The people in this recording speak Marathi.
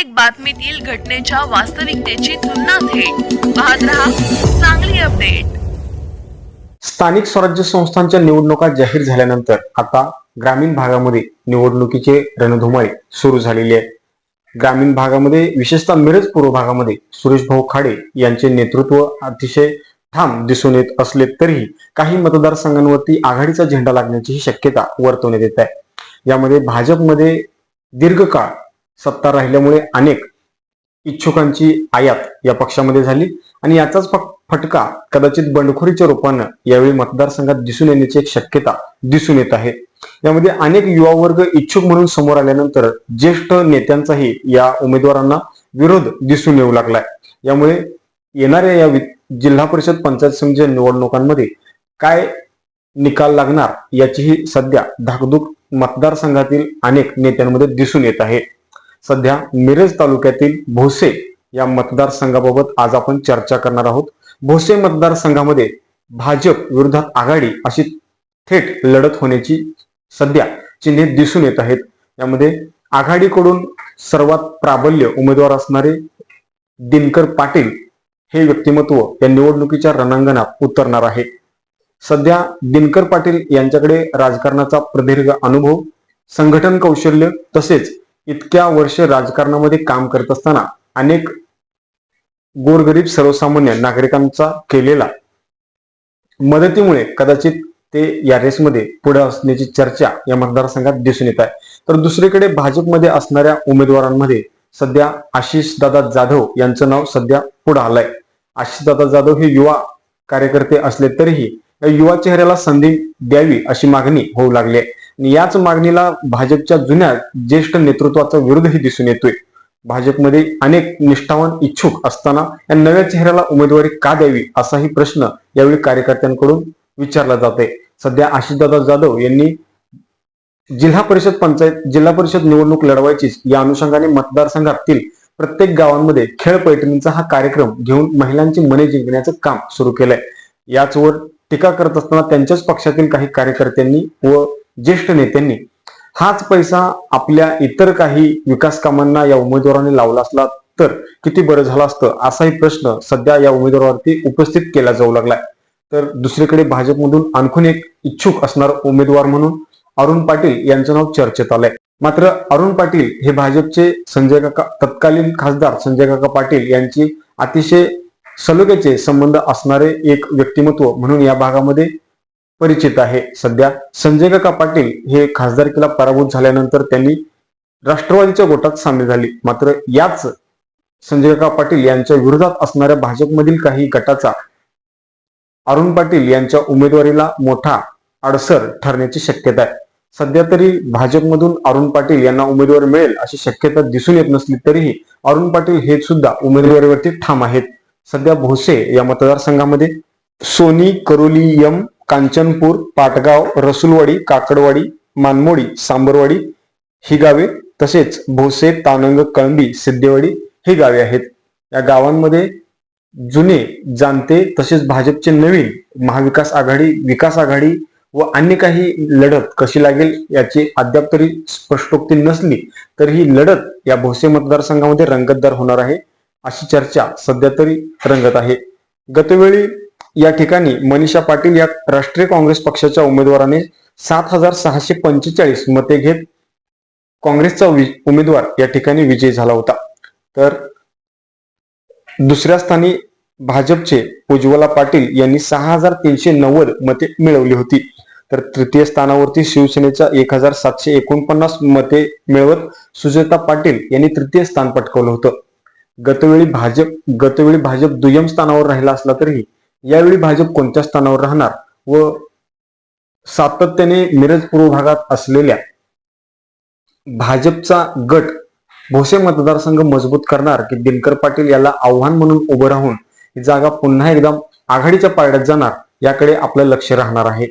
प्रत्येक बातमीतील घटनेच्या वास्तविकतेची तुलना थेट. पाहत रहा चांगली अपडेट. स्थानिक स्वराज्य संस्थांच्या निवडणुका जाहीर झाल्यानंतर आता ग्रामीण भागामध्ये निवडणुकीचे रणधुमाळी सुरू झालेली आहे ग्रामीण भागामध्ये विशेषतः मिरज पूर्व भागामध्ये सुरेश भाऊ खाडे यांचे नेतृत्व अतिशय ठाम दिसून येत असले तरीही काही मतदारसंघांवरती आघाडीचा झेंडा लागण्याची शक्यता वर्तवण्यात येत आहे. यामध्ये भाजपमध्ये दीर्घकाळ सत्ता राहिल्यामुळे अनेक इच्छुकांची आयात या पक्षामध्ये झाली. आणि याचाच फक- फटका कदाचित बंडखोरीच्या रूपानं यावेळी मतदारसंघात दिसून येण्याची एक शक्यता दिसून येत आहे. यामध्ये अनेक युवा वर्ग इच्छुक म्हणून समोर आल्यानंतर ज्येष्ठ नेत्यांचाही या उमेदवारांना विरोध दिसून येऊ लागलाय. यामुळे येणाऱ्या या जिल्हा परिषद पंचायत समितीच्या निवडणुकांमध्ये काय निकाल लागणार याचीही सध्या धाकधूक मतदारसंघातील अनेक नेत्यांमध्ये दिसून येत आहे. सध्या मिरज तालुक्यातील भोसे या मतदारसंघाबाबत आज आपण चर्चा करणार आहोत. भोसे मतदारसंघामध्ये भाजप विरोधात आघाडी अशी थेट लढत होण्याची सध्या चिन्हे दिसून येत आहेत. यामध्ये आघाडीकडून सर्वात प्राबल्य उमेदवार असणारे दिनकर पाटील हे व्यक्तिमत्व या निवडणुकीच्या रणांगणात उतरणार आहे सध्या दिनकर पाटील यांच्याकडे राजकारणाचा प्रदीर्घ अनुभव संघटन कौशल्य तसेच इतक्या वर्ष राजकारणामध्ये काम करत असताना अनेक गोरगरीब सर्वसामान्य नागरिकांचा केलेला मदतीमुळे कदाचित ते या रेसमध्ये पुढे असण्याची चर्चा या मतदारसंघात दिसून येत आहे. तर दुसरीकडे भाजपमध्ये असणाऱ्या उमेदवारांमध्ये सध्या आशिष दादा जाधव यांचं नाव सध्या पुढे आलंय. आशिष दादा जाधव हे युवा कार्यकर्ते असले तरीही या युवा चेहऱ्याला संधी द्यावी अशी मागणी होऊ लागली आहे. याच मागणीला भाजपच्या जुन्या ज्येष्ठ नेतृत्वाचा विरोधही दिसून येतोय. भाजपमध्ये अनेक निष्ठावान इच्छुक असताना या नव्या चेहऱ्याला उमेदवारी का द्यावी असाही प्रश्न यावेळी कार्यकर्त्यांकडून विचारला जात आहे सध्या आशिषदादा जाधव यांनी जिल्हा परिषद पंचायत जिल्हा परिषद निवडणूक लढवायचीच या अनुषंगाने मतदारसंघातील प्रत्येक गावांमध्ये खेळ पैठणीचा हा कार्यक्रम घेऊन महिलांची मने जिंकण्याचं काम सुरू केलंय. याचवर टीका करत असताना त्यांच्याच पक्षातील काही कार्यकर्त्यांनी व ज्येष्ठ नेत्यांनी हाच पैसा आपल्या इतर काही विकास कामांना या उमेदवारांनी लावला असला तर किती बरं झालं असतं असाही प्रश्न सध्या या उमेदवारावरती उपस्थित केला जाऊ लागलाय. तर दुसरीकडे भाजपमधून आणखून एक इच्छुक असणार उमेदवार म्हणून अरुण पाटील यांचं नाव चर्चेत आलंय. मात्र अरुण पाटील हे भाजपचे संजय काका तत्कालीन खासदार संजय काका पाटील यांची अतिशय सलोख्याचे संबंध असणारे एक व्यक्तिमत्व म्हणून या भागामध्ये परिचित आहे सध्या. संजय काका पाटील हे खासदारकीला पराभूत झाल्यानंतर त्यांनी राष्ट्रवादीच्या गोटात सामील झाली. मात्र याच संजय काका पाटील यांच्या विरोधात असणाऱ्या भाजपमधील काही गटाचा अरुण पाटील यांच्या उमेदवारीला मोठा अडसर ठरण्याची शक्यता आहे. सध्या तरी भाजपमधून अरुण पाटील यांना उमेदवार मिळेल अशी शक्यता दिसून येत नसली तरीही अरुण पाटील हे सुद्धा उमेदवारीवरती ठाम आहेत. सध्या भोसे या मतदारसंघामध्ये सोनी करोली यम कांचनपूर पाटगाव रसुलवाडी काकडवाडी मानमोडी सांबरवाडी ही गावे तसेच भोसे तानंग कळंबी सिद्धेवाडी ही गावे आहेत. या गावांमध्ये जुने जाणते तसेच भाजपचे नवीन महाविकास आघाडी विकास आघाडी व अन्य काही लढत कशी लागेल याची अद्याप तरी स्पष्टोक्ती नसली तरी ही लढत या भोसे मतदारसंघामध्ये रंगतदार होणार आहे अशी चर्चा सध्या तरी रंगत आहे. गतवेळी या ठिकाणी मनीषा पाटील या राष्ट्रीय काँग्रेस पक्षाच्या उमेदवाराने सात हजार सहाशे पंचेचाळीस मते घेत काँग्रेसचा उमेदवार या ठिकाणी विजयी झाला होता. तर दुसऱ्या स्थानी भाजपचे उज्ज्वला पाटील यांनी सहा हजार तीनशे नव्वद मते मिळवली होती. तर तृतीय स्थानावरती शिवसेनेच्या एक हजार सातशे एकोणपन्नास मते मिळवत सुजाता पाटील यांनी तृतीय स्थान पटकवलं होतं. गतवेळी भाजप गतवेळी भाजप दुय्यम स्थानावर राहिला असला तरीही यावेळी भाजप कोणत्या स्थानावर राहणार व सातत्याने मिरज पूर्व भागात असलेल्या भाजपचा गट भोसे मतदारसंघ मजबूत करणार की दिनकर पाटील याला आव्हान म्हणून उभं राहून ही जागा पुन्हा एकदा आघाडीच्या पारड्यात जाणार याकडे आपलं लक्ष राहणार आहे.